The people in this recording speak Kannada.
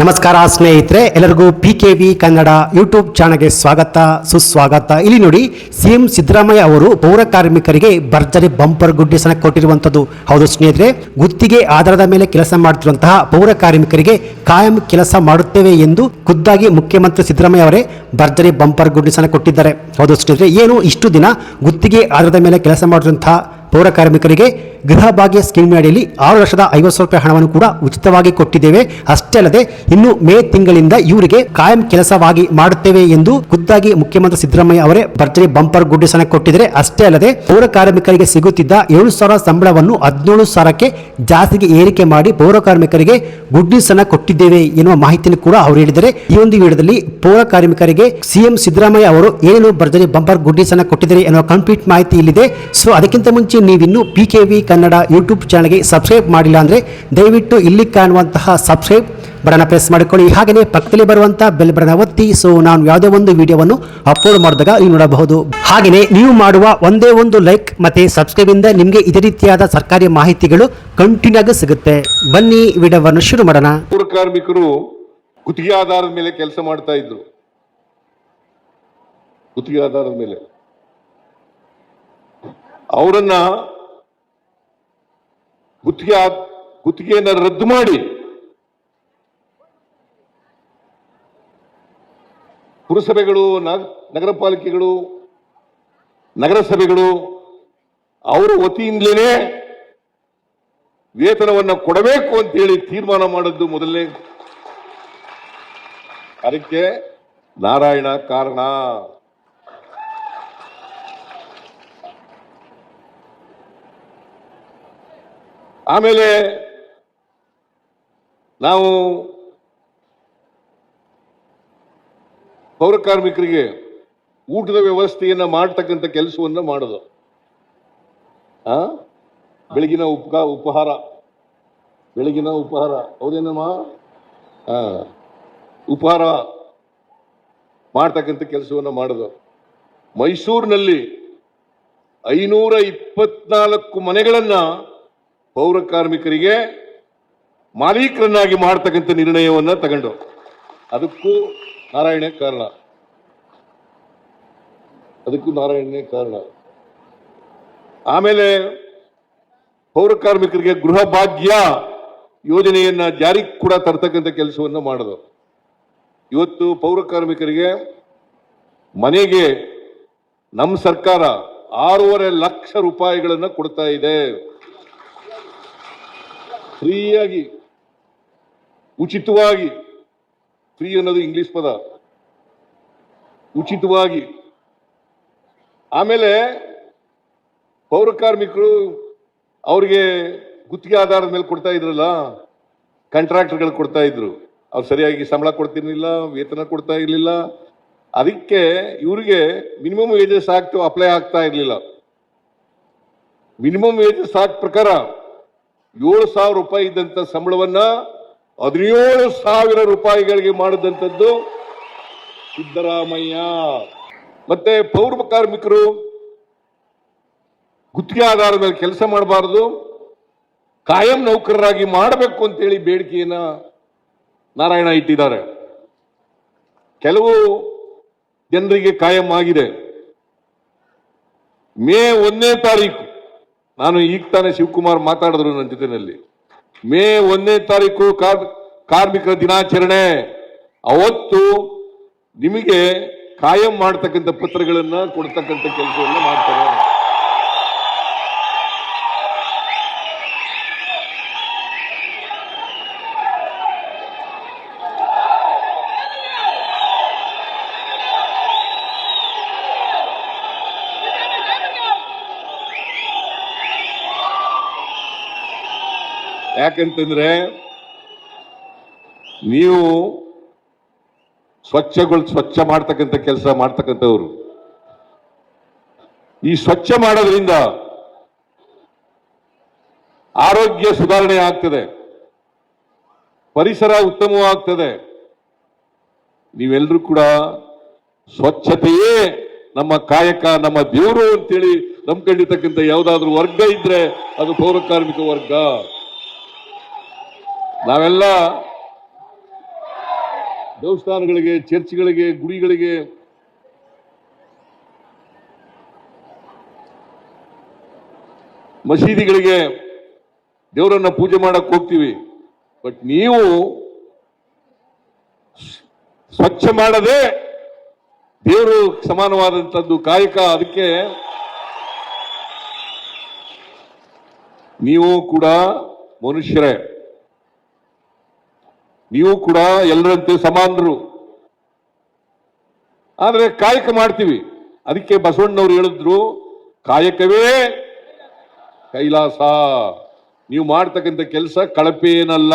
ನಮಸ್ಕಾರ ಸ್ನೇಹಿತರೆ, ಎಲ್ಲರಿಗೂ P K V Kannada YouTube ಚಾನಲ್ಗೆ ಸ್ವಾಗತ, ಸುಸ್ವಾಗತ. ಇಲ್ಲಿ ನೋಡಿ, ಸಿ ಎಂ ಸಿದ್ದರಾಮಯ್ಯ ಅವರು ಪೌರ ಕಾರ್ಮಿಕರಿಗೆ ಭರ್ಜರಿ ಬಂಪರ್ ಗುಡ್ಡಿಸನ ಕೊಟ್ಟಿರುವಂಥದ್ದು. ಹೌದು ಸ್ನೇಹಿತರೆ, ಗುತ್ತಿಗೆ ಆಧಾರದ ಮೇಲೆ ಕೆಲಸ ಮಾಡುತ್ತಿರುವಂತಹ ಪೌರ ಕಾರ್ಮಿಕರಿಗೆ ಕಾಯಂ ಕೆಲಸ ಮಾಡುತ್ತೇವೆ ಎಂದು ಖುದ್ದಾಗಿ ಮುಖ್ಯಮಂತ್ರಿ ಸಿದ್ದರಾಮಯ್ಯ ಅವರೇ ಭರ್ಜರಿ ಬಂಪರ್ ಗುಡ್ಡಿಸನ ಕೊಟ್ಟಿದ್ದಾರೆ. ಹೌದು ಸ್ನೇಹಿತರೆ, ಏನು ಇಷ್ಟು ದಿನ ಗುತ್ತಿಗೆ ಆಧಾರದ ಮೇಲೆ ಕೆಲಸ ಮಾಡಿರುವಂತಹ ಪೌರ ಕಾರ್ಮಿಕರಿಗೆ ಗೃಹ ಭಾಗ್ಯ ಸ್ಕೀಮ್ ಅಡಿಯಲ್ಲಿ ಆರು ಲಕ್ಷದ ಐವತ್ತು ಸಾವಿರ ರೂಪಾಯಿ ಹಣವನ್ನು ಕೂಡ ಉಚಿತವಾಗಿ ಕೊಟ್ಟಿದ್ದೇವೆ. ಅಷ್ಟೇ ಅಲ್ಲದೆ ಇನ್ನು ಮೇ ತಿಂಗಳಿಂದ ಇವರಿಗೆ ಕಾಯಂ ಕೆಲಸವಾಗಿ ಮಾಡುತ್ತೇವೆ ಎಂದು ಖುದ್ದಾಗಿ ಮುಖ್ಯಮಂತ್ರಿ ಸಿದ್ದರಾಮಯ್ಯ ಅವರೇ ಭರ್ಜರಿ ಬಂಪರ್ ಗುಡ್ಡಿಸನ ಕೊಟ್ಟಿದ್ದಾರೆ. ಅಷ್ಟೇ ಅಲ್ಲದೆ ಪೌರ ಕಾರ್ಮಿಕರಿಗೆ ಸಿಗುತ್ತಿದ್ದ ಏಳು ಸಾವಿರ ಸಂಬಳವನ್ನು ಹದಿನೇಳು ಸಾವಿರಕ್ಕೆ ಜಾಸ್ತಿಗೆ ಏರಿಕೆ ಮಾಡಿ ಪೌರ ಕಾರ್ಮಿಕರಿಗೆ ಗುಡ್ಡಿಸನ ಕೊಟ್ಟಿದ್ದೇವೆ ಎನ್ನುವ ಮಾಹಿತಿಯನ್ನು ಕೂಡ ಅವರು ಹೇಳಿದ್ದಾರೆ. ಈ ಒಂದು ವಿಡಿಯೋದಲ್ಲಿ ಪೌರ ಕಾರ್ಮಿಕರಿಗೆ ಸಿಎಂ ಸಿದ್ದರಾಮಯ್ಯ ಅವರು ಏನು ಭರ್ಜರಿ ಬಂಪರ್ ಗುಡ್ಡಿಸನ ಕೊಟ್ಟಿದ್ದಾರೆ ಎನ್ನುವ ಕಂಪ್ಲೀಟ್ ಮಾಹಿತಿ ಇಲ್ಲಿದೆ. ಸೊ ಅದಕ್ಕಿಂತ ಮುಂಚೆ ನೀವಿನ್ನು ಪಿ ಕೆ ಕನ್ನಡ ಯೂಟ್ಯೂಬ್ ಚಾನಲ್ಗೆ ಸಬ್ಸ್ಕ್ರೈಬ್ ಮಾಡಿಲ್ಲ ಅಂದರೆ ದಯವಿಟ್ಟು ಇಲ್ಲಿ ಕಾಣುವಂತಹ ಸಬ್ಸ್ಕ್ರೈಬ್ ಬಟನ್ ಪ್ರೆಸ್ ಮಾಡಿಕೊಳ್ಳಿ. ಹಾಗೆಯೇ ಪಕ್ಕದಲ್ಲಿ ಬರುವಂಥ ಬೆಲ್ ಬಟನ್ ಒತ್ತಿ. ಸೊ ನಾನು ಯಾವುದೇ ಒಂದು ವಿಡಿಯೋವನ್ನು ಅಪ್ಲೋಡ್ ಮಾಡಿದಾಗ ನೀವು ನೋಡಬಹುದು. ಹಾಗೆಯೇ ನೀವು ಮಾಡುವ ಒಂದೇ ಒಂದು ಲೈಕ್ ಮತ್ತು ಸಬ್ಸ್ಕ್ರೈಬ್ ಇಂದ ನಿಮಗೆ ಇದೇ ರೀತಿಯಾದ ಸರ್ಕಾರಿ ಮಾಹಿತಿಗಳು ಕಂಟಿನ್ಯೂ ಆಗಿ ಸಿಗುತ್ತೆ. ಬನ್ನಿ, ವಿಡಿಯೋವನ್ನು ಶುರು ಮಾಡೋಣ. ಕಾರ್ಮಿಕರು ಗುತ್ತಿಗೆ ಆಧಾರದ ಮೇಲೆ ಕೆಲಸ ಮಾಡ್ತಾ ಇದ್ರು. ಗುತ್ತಿಗೆ ಆಧಾರದ ಮೇಲೆ. ಅವರನ್ನ ಗುತ್ತಿಗೆ ಗುತ್ತಿಗೆಯನ್ನು ರದ್ದು ಮಾಡಿ. ಪುರಸಭೆಗಳು, ನಗ- ನಗರ ಪಾಲಿಕೆಗಳು, ನಗರಸಭೆಗಳು, ಅವರ ವತಿಯಿಂದಲೇ ವೇತನವನ್ನು ಕೊಡಬೇಕು ಅಂತೇಳಿ ತೀರ್ಮಾನ ಮಾಡಿದ್ದು ಮೊದಲನೇ ಅದಕ್ಕೆ ನಾರಾಯಣ ಕಾರಣ. ಆಮೇಲೆ ನಾವು ಪೌರ ಕಾರ್ಮಿಕರಿಗೆ ಊಟದ ವ್ಯವಸ್ಥೆಯನ್ನ ಮಾಡ್ತಕ್ಕಂಥ ಕೆಲಸವನ್ನ ಮಾಡೋದು. ಆ? ಬೆಳಗಿನ ಉಪ ಉಪಹಾರ. ಬೆಳಗಿನ ಉಪಹಾರ. ಹೌದೇನಮ್ಮ? ಉಪಹಾರ ಮಾಡ್ತಕ್ಕಂಥ ಕೆಲಸವನ್ನು ಮಾಡೋದು. ಮೈಸೂರಿನಲ್ಲಿ ಐನೂರ ಇಪ್ಪತ್ನಾಲ್ಕು ಮನೆಗಳನ್ನ ಪೌರ ಕಾರ್ಮಿಕರಿಗೆ ಮಾಲೀಕರನ್ನಾಗಿ ಮಾಡ್ತಕ್ಕಂಥ ನಿರ್ಣಯವನ್ನ ತಗೊಂಡು. ಅದಕ್ಕೂ ನಾರಾಯಣ ಕಾರಣ. ಅದಕ್ಕೂ ನಾರಾಯಣನೇ ಕಾರಣ. ಆಮೇಲೆ ಪೌರ ಕಾರ್ಮಿಕರಿಗೆ ಗೃಹ ಭಾಗ್ಯ ಯೋಜನೆಯನ್ನ ಜಾರಿ ಕೂಡ ತರ್ತಕ್ಕಂಥ ಕೆಲಸವನ್ನ ಮಾಡೋದು. ಇವತ್ತು ಪೌರ ಕಾರ್ಮಿಕರಿಗೆ ಮನೆಗೆ ನಮ್ಮ ಸರ್ಕಾರ ಆರೂವರೆ ಲಕ್ಷ ರೂಪಾಯಿಗಳನ್ನು ಕೊಡ್ತಾ ಇದೆ. ಫ್ರೀಯಾಗಿ, ಉಚಿತವಾಗಿ, ಫ್ರೀ ಅನ್ನೋದು ಇಂಗ್ಲಿಷ್ ಪದ. ಉಚಿತವಾಗಿ. ಆಮೇಲೆ ಪೌರ ಕಾರ್ಮಿಕರು ಅವ್ರಿಗೆ ಗುತ್ತಿಗೆ ಆಧಾರದ ಮೇಲೆ ಕೊಡ್ತಾ ಇದ್ರಲ್ಲ ಕಾಂಟ್ರಾಕ್ಟರ್ಗಳು ಕೊಡ್ತಾ ಇದ್ರು. ಅವ್ರು ಸರಿಯಾಗಿ ಸಂಬಳ ಕೊಡ್ತಿರ್ಲಿಲ್ಲ, ವೇತನ ಕೊಡ್ತಾ ಇರಲಿಲ್ಲ. ಅದಕ್ಕೆ ಇವರಿಗೆ ಮಿನಿಮಮ್ ವೇಜಸ್ ಆಕ್ಟ್ ಅಪ್ಲೈ ಆಗ್ತಾ ಇರಲಿಲ್ಲ. ಮಿನಿಮಮ್ ವೇಜಸ್ ಆಕ್ಟ್ ಪ್ರಕಾರ ಏಳು ಸಾವಿರ ರೂಪಾಯಿ ಇದ್ದಂತ ಸಂಬಳವನ್ನ ಹದಿನೇಳು ಸಾವಿರ ರೂಪಾಯಿಗಳಿಗೆ ಮಾಡಿದಂಥದ್ದು ಸಿದ್ದರಾಮಯ್ಯ. ಮತ್ತೆ ಪೌರ ಕಾರ್ಮಿಕರು ಗುತ್ತಿಗೆ ಆಧಾರದ ಮೇಲೆ ಕೆಲಸ ಮಾಡಬಾರದು. ಕಾಯಂ ನೌಕರರಾಗಿ ಮಾಡಬೇಕು ಅಂತೇಳಿ ಬೇಡಿಕೆಯನ್ನ ನಾರಾಯಣ ಇಟ್ಟಿದ್ದಾರೆ. ಕೆಲವು ಜನರಿಗೆ ಕಾಯಂ ಆಗಿದೆ. ಮೇ ಒಂದನೇ ತಾರೀಕು ನಾನು ಈಗ ತಾನೇ ಶಿವಕುಮಾರ್ ಮಾತಾಡಿದ್ರು ನನ್ನ ಜೊತೆಯಲ್ಲಿ. ಮೇ ಒಂದನೇ ತಾರೀಕು ಕಾರ್, ಕಾರ್ಮಿಕರ ದಿನಾಚರಣೆ. ಅವತ್ತು ನಿಮಗೆ ಕಾಯಂ ಮಾಡ್ತಕ್ಕಂಥ ಪತ್ರಗಳನ್ನ ಕೊಡ್ತಕ್ಕಂಥ ಕೆಲಸವನ್ನು ಮಾಡ್ತಾರೆ. ಯಾಕಂತಂದ್ರೆ ನೀವು ಸ್ವಚ್ಛಗಳು, ಸ್ವಚ್ಛ ಮಾಡ್ತಕ್ಕಂಥ ಕೆಲಸ ಮಾಡ್ತಕ್ಕಂಥವ್ರು. ಈ ಸ್ವಚ್ಛ ಮಾಡೋದ್ರಿಂದ ಆರೋಗ್ಯ ಸುಧಾರಣೆ ಆಗ್ತದೆ. ಪರಿಸರ ಉತ್ತಮವಾಗ್ತದೆ ನೀವೆಲ್ಲರೂ ಕೂಡ ಸ್ವಚ್ಛತೆಯೇ ನಮ್ಮ ಕಾಯಕ, ನಮ್ಮ ದೇವರು ಅಂತೇಳಿ ನಂಬ್ಕೊಂಡಿರ್ತಕ್ಕಂಥ ಯಾವುದಾದ್ರೂ ವರ್ಗ ಇದ್ರೆ ಅದು ಪೌರ ಕಾರ್ಮಿಕ ವರ್ಗ. ನಾವೆಲ್ಲ ದೇವಸ್ಥಾನಗಳಿಗೆ, ಚರ್ಚ್ಗಳಿಗೆ, ಗುಡಿಗಳಿಗೆ ಮಸೀದಿಗಳಿಗೆ ದೇವರನ್ನ ಪೂಜೆ ಮಾಡಕ್ಕೆ ಹೋಗ್ತೀವಿ. ಬಟ್ ನೀವು ಸ್ವಚ್ಛ ಮಾಡದೆ ದೇವರು ಸಮಾನವಾದಂಥದ್ದು ಕಾಯಕ, ಅದಕ್ಕೆ ನೀವು ಕೂಡ ಮನುಷ್ಯರೇ. ನೀವು ಕೂಡ ಎಲ್ಲರಂತೆ ಸಮಾನರು. ಆದರೆ ಕಾಯಕ ಮಾಡ್ತೀವಿ. ಅದಕ್ಕೆ ಬಸವಣ್ಣವ್ರು ಹೇಳಿದ್ರು, ಕಾಯಕವೇ ಕೈಲಾಸ. ನೀವು ಮಾಡ್ತಕ್ಕಂಥ ಕೆಲಸ ಕಳಪೆ ಏನಲ್ಲ.